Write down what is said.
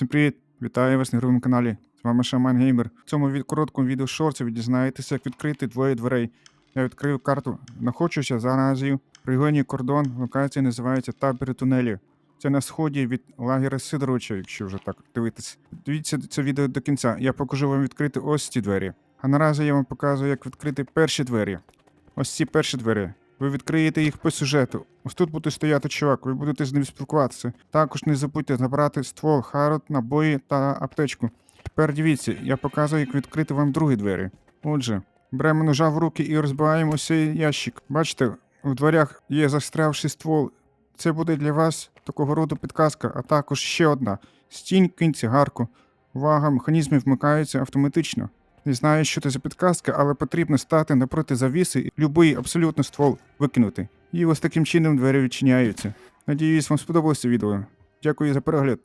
Всім привіт! Вітаю вас на ігровому каналі. З вами Шаман Геймер. В цьому від... короткому відео шорці ви дізнаєтеся, як відкрити двоє дверей. Я відкрив карту, знаходжуся за назвою регіоні кордон. Локація називається табір тунелів. Це на сході від лагеря Сидоровича, якщо вже так дивитись. Дивіться це відео до кінця. Я покажу вам відкрити ось ці двері. А наразі я вам показую, як відкрити перші двері. Ось ці перші двері. Ви відкриєте їх по сюжету. Ось тут буде стояти чувак, ви будете з ним спілкуватися. Також не забудьте забрати ствол, харот, набої та аптечку. Тепер дивіться, я показую, як відкрити вам другі двері. Отже, беремо ножа в руки і розбиваємо цей ящик. Бачите, у дверях є застрявший ствол. Це буде для вас такого роду підказка, а також ще одна. Стінь кинь цигарку. Увага, механізми вмикаються автоматично. Не знаю, що це за підказка, але потрібно стати напроти завіси і будь-який абсолютно ствол викинути. І ось таким чином двері відчиняються. Надіюсь, вам сподобалося відео. Дякую за перегляд.